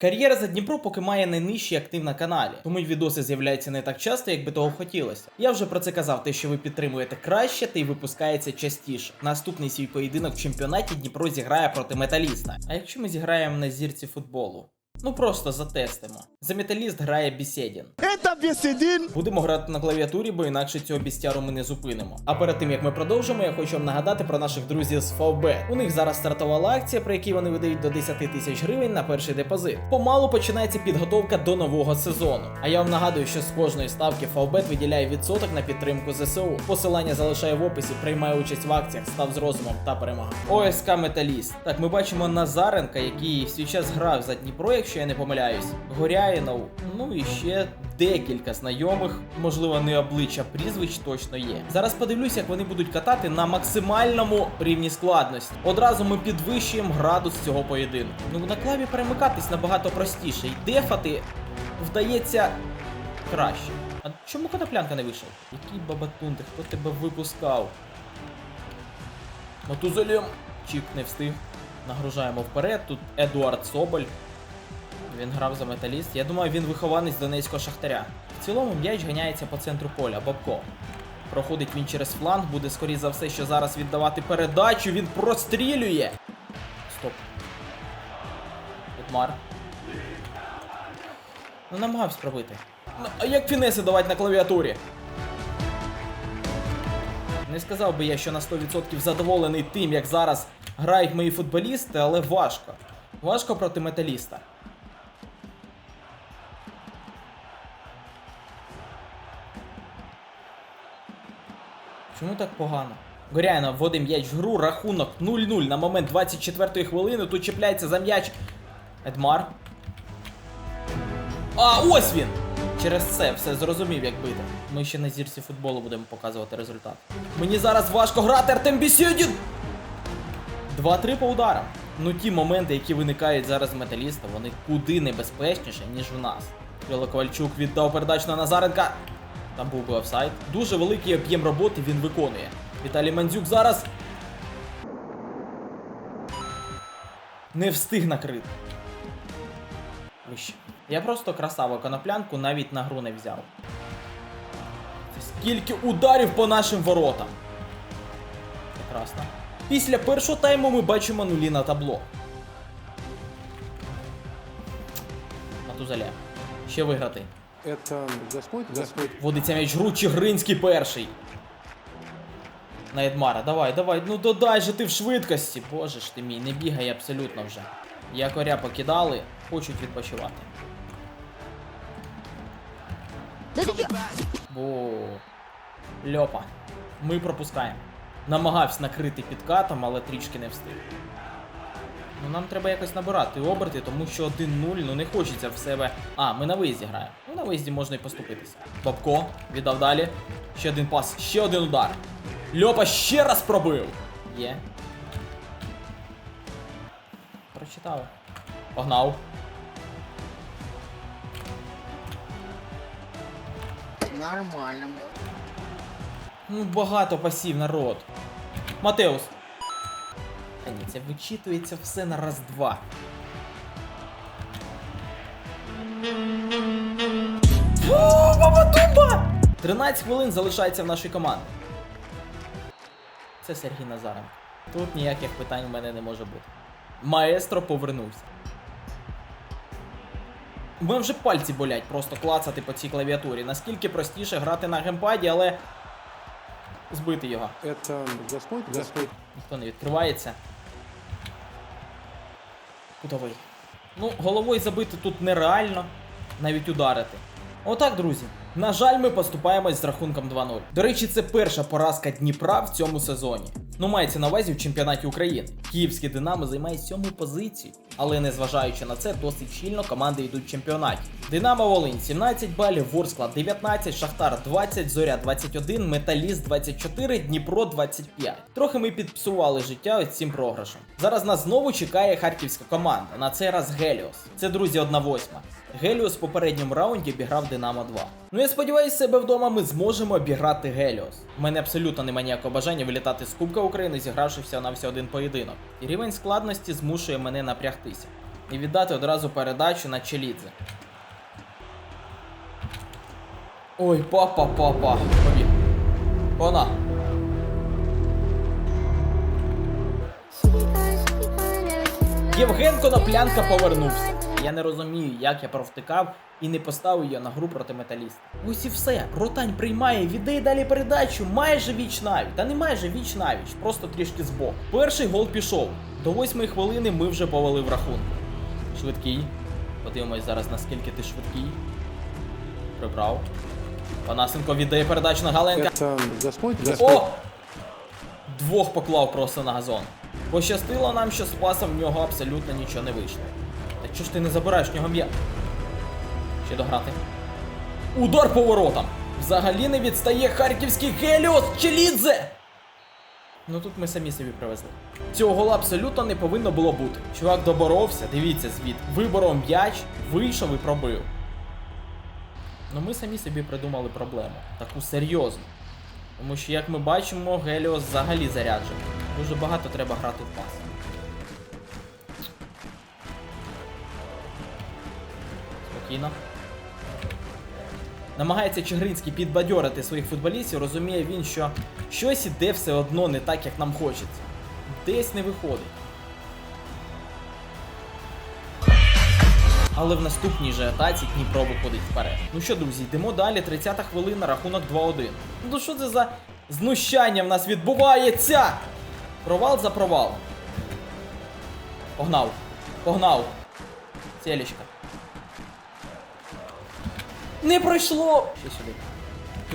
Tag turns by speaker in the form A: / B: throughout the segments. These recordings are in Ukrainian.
A: Кар'єра за Дніпро поки має найнижчий актив на каналі, тому й відоси з'являються не так часто, як би того хотілося. Я вже про це казав, те, що ви підтримуєте краще, та й випускається частіше. Наступний свій поєдинок в чемпіонаті Дніпро зіграє проти металіста. А якщо ми зіграємо на зірці футболу? Ну просто затестимо. За металіст грає Бісєдін.
B: Это Беседин.
A: Будемо грати на клавіатурі, бо інакше цього бістяру ми не зупинимо. А перед тим як ми продовжимо, я хочу вам нагадати про наших друзів з Favbet. У них зараз стартувала акція, при якій вони видають до 10 тисяч гривень на перший депозит. Помалу починається підготовка до нового сезону. А я вам нагадую, що з кожної ставки Favbet виділяє відсоток на підтримку ЗСУ. Посилання залишаю в описі, приймає участь в акціях, став з розумом та перемагай. ОСК Металіст. Так, ми бачимо Назаренка, який в свій час грав за Дніпро, якщо я не помиляюсь. Горяїнов, ну і ще декілька знайомих, можливо, не обличчя прізвищ точно є. Зараз подивлюсь, як вони будуть катати на максимальному рівні складності. Одразу ми підвищуємо градус цього поєдинку. Ну на клаві перемикатись набагато простіше, і дефати вдається краще. А чому коноплянка не вийшов? Який бабатунти, хто тебе випускав? Матузелем Чік не встиг. Нагружаємо вперед. Тут Едуард Соболь. Він грав за металіст. Я думаю, він вихованець донецького шахтаря. В цілому м'яч ганяється по центру поля. Бабко. Проходить він через фланг, буде скоріше за все, що зараз віддавати передачу. Він прострілює. Стоп. Едмар. Ну намагався пробити. Ну, а як фінеси давати на клавіатурі? Не сказав би я, що на 100% задоволений тим, як зараз грають мої футболісти, але важко. Важко проти металіста. Чому так погано? Горяйна вводить м'яч в гру, рахунок 0-0 на момент 24-ї хвилини. Тут чіпляється за м'яч Едмар. А, ось він! Через це все зрозумів, як бити. Ми ще на зірці футболу будемо показувати результат. Мені зараз важко грати Артем Бісєдін! 2-3 по ударам. Ну ті моменти, які виникають зараз металіста, вони куди небезпечніші, ніж в нас. Крило віддав передачу на Назаренка. Там був би офсайд. Дуже великий об'єм роботи він виконує. Віталій Мандзюк зараз. Не встиг накрити. Вище. Я просто красава коноплянку навіть на гру не взяв. Скільки ударів по нашим воротам. Прекрасно. Після першого тайму ми бачимо нулі на табло. Матузаля. Ще виграти.
C: Это Господь? Господь.
A: Водиться м'яч гру Чигринський перший. На Едмара, давай, давай, ну додай же ти в швидкості. Боже ж ти мій, не бігай абсолютно вже. Якоря покидали, хочуть відпочивати. Бо. Льопа. Ми пропускаємо. Намагався накрити підкатом, але трішки не встиг. Ну нам треба якось набирати оберти, тому що 1-0, ну не хочеться в себе. А, ми на виїзді граємо. Ну на виїзді можна і поступитися. Бабко, віддав далі. Ще один пас, ще один удар. Льопа ще раз пробив. Є. Прочитав. Погнав.
D: Нормально.
A: Ну, багато пасів, народ. Матеус. Ні, це вичитується все на раз-два. Бабадуба! 13 хвилин залишається в нашій команді. Це Сергій Назаренко. Тут ніяких питань у мене не може бути. Маестро повернувся. У мене вже пальці болять просто клацати по цій клавіатурі. Наскільки простіше грати на геймпаді, але збити його.
C: Это Господь? Господь.
A: Ніхто не відкривається. Кутовий. Ну, головою забити тут нереально, навіть ударити. Отак, друзі. На жаль, ми поступаємось з рахунком 2-0. До речі, це перша поразка Дніпра в цьому сезоні. Ну, мається на увазі в чемпіонаті України. Київське Динамо займає сьому позицію. Але незважаючи на це, досить щільно команди йдуть в чемпіонаті. Динамо Волинь 17 балів, Ворскла 19, Шахтар 20, Зоря 21, Металіст 24, Дніпро 25. Трохи ми підпсували життя цим програшем. Зараз нас знову чекає харківська команда. На цей раз Геліос. Це друзі 1-8. Геліос в попередньому раунді обіграв Динамо 2. Ну я сподіваюся, себе вдома ми зможемо обіграти Геліос. У мене абсолютно немає ніякого бажання вилітати з Кубка України, зігравши всього на все один поєдинок. І рівень складності змушує мене напрягтися. і віддати одразу передачу на Челідзе. Ой, папа, папа. Побіг. Вона. Євген Коноплянка повернувся. Я не розумію, як я провтикав і не поставив її на гру проти металіста. Ось і все. Ротань приймає, віддає далі передачу. Майже віч навіть. Та не майже віч навіч, просто трішки збоку. Перший гол пішов. До восьмої хвилини ми вже повели в рахунку. Швидкий. Подивимось зараз, наскільки ти швидкий. Прибрав. Панасенко віддає передачу на Галенка. О! Двох поклав просто на газон. Пощастило нам, що з пасом в нього абсолютно нічого не вийшло. Та чого ж ти не забираєш в нього м'я? Ще дограти. Удар по воротам! Взагалі не відстає харківський Геліос Челідзе! Ну тут ми самі собі привезли. Цього гола абсолютно не повинно було бути. Чувак доборовся, дивіться звід, виборов м'яч, вийшов і пробив. Ну ми самі собі придумали проблему. Таку серйозну. Тому що, як ми бачимо, Геліос взагалі заряджений. Дуже багато треба грати в пас. Спокійно. Намагається Чигринський підбадьорити своїх футболістів, розуміє він, що щось іде все одно не так, як нам хочеться. Десь не виходить. Але в наступній же атаці Дніпро виходить вперед. Ну що, друзі, йдемо далі. 30-та хвилина, рахунок 2-1. Ну що це за знущання в нас відбувається? Провал за провалом. Погнав. Погнав. Селічка. Не пройшло! Ще сюди.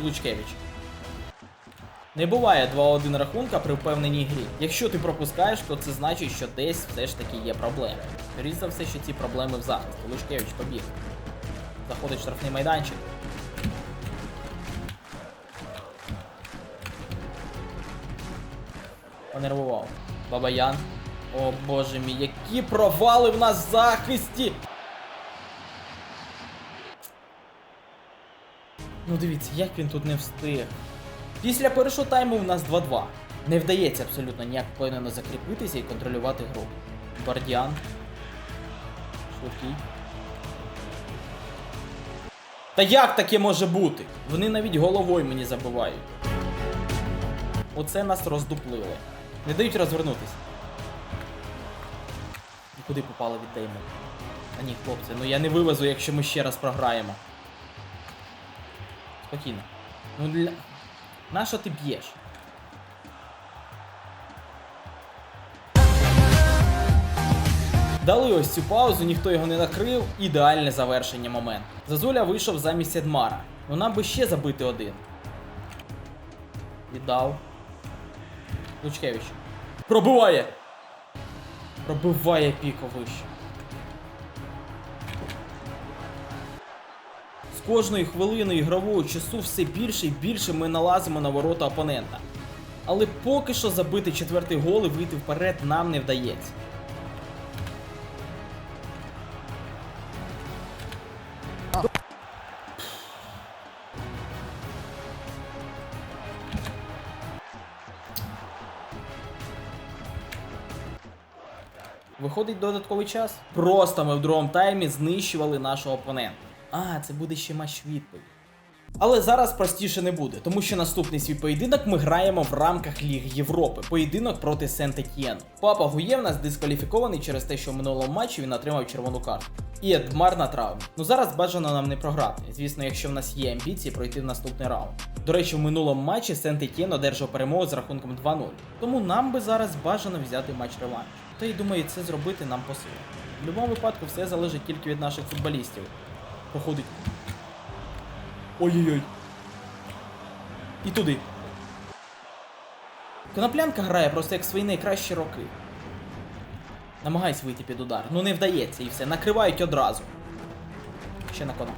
A: Лучкевич. Не буває 2-1 рахунка при впевненій грі. Якщо ти пропускаєш, то це значить, що десь все ж таки є проблеми. Скоріше за все, що ці проблеми в захисті. Лучкевич побіг. Заходить штрафний майданчик. Понервував. Бабаян. О боже мій, які провали в нас в захисті! Ну дивіться, як він тут не встиг. Після першого тайму в нас 2-2. Не вдається абсолютно ніяк впевнено закріпитися і контролювати гру. Бардіан. Швидкий. Та як таке може бути? Вони навіть головою мені забивають. Оце нас роздуплили. Не дають розвернутися. І куди попали віддаємо? А ні, хлопці, ну я не вивезу, якщо ми ще раз програємо. Спокійно. Ну для. Нащо ти б'єш? Дали ось цю паузу, ніхто його не накрив. Ідеальне завершення моменту. Зазуля вийшов замість Едмара. Ну нам би ще забити один. Віддав. Лучкевич. Пробиває! Пробиває піко. З кожною хвилиною ігрового часу все більше і більше ми налазимо на ворота опонента. Але поки що забити четвертий гол і вийти вперед нам не вдається. Виходить додатковий час. Просто ми в другому таймі знищували нашого опонента. А, це буде ще матч відповідь. Але зараз простіше не буде, тому що наступний свій поєдинок ми граємо в рамках Ліги Європи. Поєдинок проти Сент-Етьєну. Папа Гує в нас дискваліфікований через те, що в минулому матчі він отримав червону карту. І Едмар на травмі. Ну зараз бажано нам не програти. Звісно, якщо в нас є амбіції пройти в наступний раунд. До речі, в минулому матчі Сент-Етьєн одержав перемогу з рахунком 2-0. Тому нам би зараз бажано взяти матч реванш. Та й думаю, це зробити нам по силам. В будь-якому випадку все залежить тільки від наших футболістів. Проходить. Ой-ой-ой. І туди. Коноплянка грає просто як свої найкращі роки. Намагайся вийти під удар. Ну не вдається і все. Накривають одразу. Ще на кона.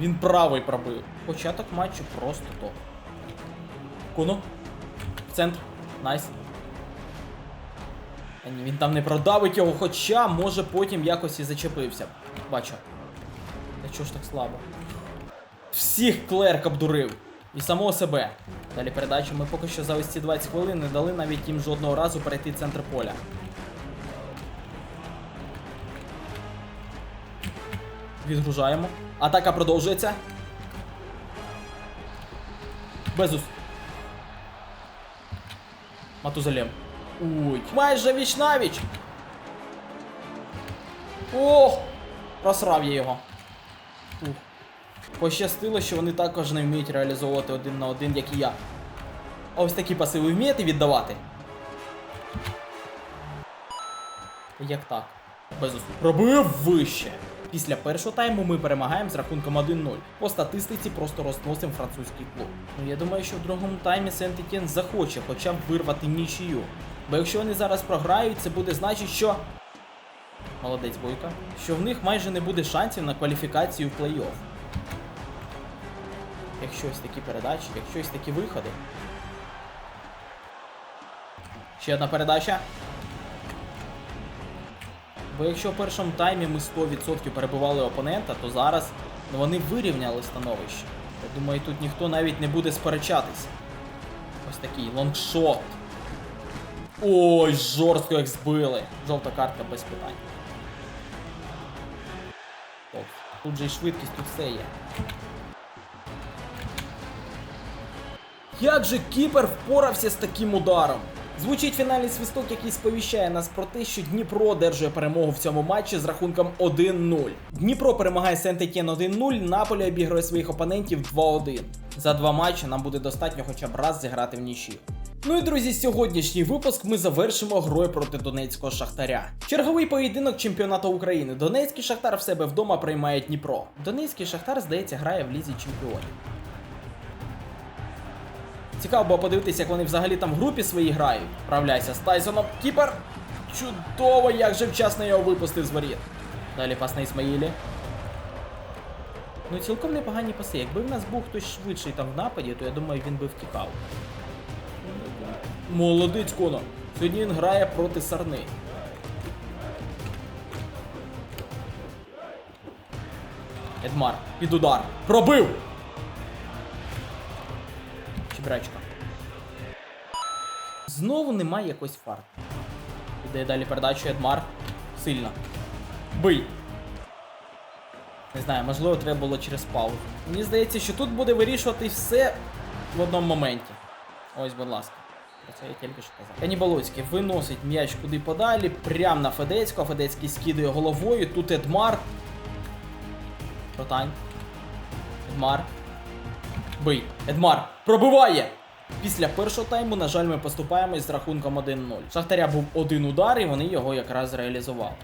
A: Він правий пробив. Початок матчу просто топ. Куно. В центр. Найс. Ні, він там не продавить його, хоча може потім якось і зачепився. Бачу. Та чого ж так слабо? Всіх клерк обдурив. і самого себе. Далі передачу ми поки що за ось ці 20 хвилин не дали навіть їм жодного разу перейти центр поля. Відгружаємо. Атака продовжується. Безус. Матузалем. Ой. Майже віч навіч. Ох! Просрав я його. Ух. Пощастило, що вони також не вміють реалізовувати один на один, як і я. Ось такі паси ви вмієте віддавати? Як так? Безус. Пробив вище. Після першого тайму ми перемагаємо з рахунком 1-0. По статистиці просто розносимо французький клуб. Ну я думаю, що в другому таймі Сент-Етєн захоче хоча б вирвати нічию. Бо якщо вони зараз програють, це буде значить, що. Молодець Бойка. Що в них майже не буде шансів на кваліфікацію в плей-офф. Якщо ось такі передачі, якщо ось такі виходи. Ще одна передача. Бо якщо в першому таймі ми 100% перебували опонента, то зараз вони вирівняли становище. Я думаю, тут ніхто навіть не буде сперечатися. Ось такий лонгшот. Ой, жорстко як збили. Жовта картка без питань. Топ. Тут же і швидкість, тут все є. Як же Кіпер впорався з таким ударом? Звучить фінальний свисток, який сповіщає нас про те, що Дніпро одержує перемогу в цьому матчі з рахунком 1-0. Дніпро перемагає Сент-Етєн 1-0, Наполі обігрує своїх опонентів 2-1. За два матчі нам буде достатньо хоча б раз зіграти в нічию. Ну і друзі, сьогоднішній випуск ми завершимо грою проти Донецького Шахтаря. Черговий поєдинок чемпіонату України. Донецький Шахтар в себе вдома приймає Дніпро. Донецький Шахтар, здається, грає в лізі чемпіонів. Цікаво було подивитися, як вони взагалі там в групі своїй грають. Вправляйся з Тайсоном. Кіпер. Чудово, як же вчасно його випустив з воріт. Далі пас на Ісмаїлі. Ну, цілком непогані паси. Якби в нас був хтось швидший там в нападі, то я думаю, він би втікав. Молодець Конор. Сьогодні він грає проти Сарни. Едмар, під удар. Пробив! Чебрачка. Знову немає якось фарт. Іде далі передачу Едмар. Сильно. Бий. Не знаю, можливо, треба було через паузу. Мені здається, що тут буде вирішувати все в одному моменті. Ось, будь ласка. Про це я тільки що казав. Канібалоцький виносить м'яч куди подалі, прямо на Федецького. Федецький скидує головою. Тут Едмар. Протань. Едмар. Бий. Едмар. Пробиває! Після першого тайму, на жаль, ми поступаємось з рахунком 1-0. Шахтаря був один удар, і вони його якраз реалізували.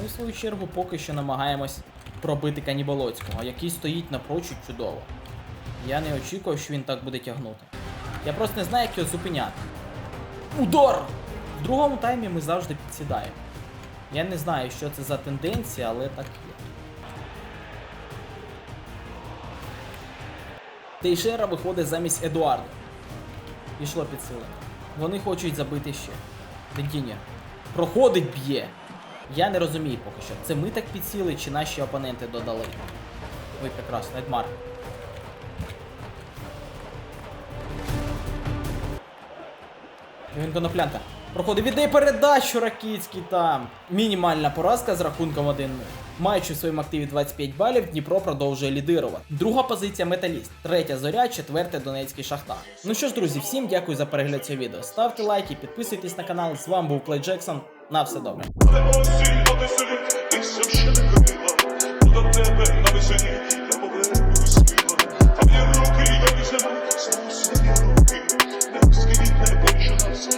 A: Ми, в свою чергу, поки що намагаємось пробити Каніболоцького, який стоїть напрочуд чудово. Я не очікував, що він так буде тягнути. Я просто не знаю, як його зупиняти. Удар! В другому таймі ми завжди підсідаємо. Я не знаю, що це за тенденція, але так є. Тейшера виходить замість Едуарда. Пішло підсилення. Вони хочуть забити ще. Дендінєр. Проходить б'є. Я не розумію поки що. Це ми так підсіли, чи наші опоненти додали. Ой, прекрасно, Едмар. Він коноплянка. Проходить віддай передачу Ракіцький там. Мінімальна поразка з рахунком 1-0. Маючи в своєму активі 25 балів, Дніпро продовжує лідирувати. Друга позиція Металіст, третя зоря, четверте Донецький Шахтар. Ну що ж, друзі, всім дякую за перегляд цього відео. Ставте лайки, підписуйтесь на канал. З вами був Плей Джексон. На все добре.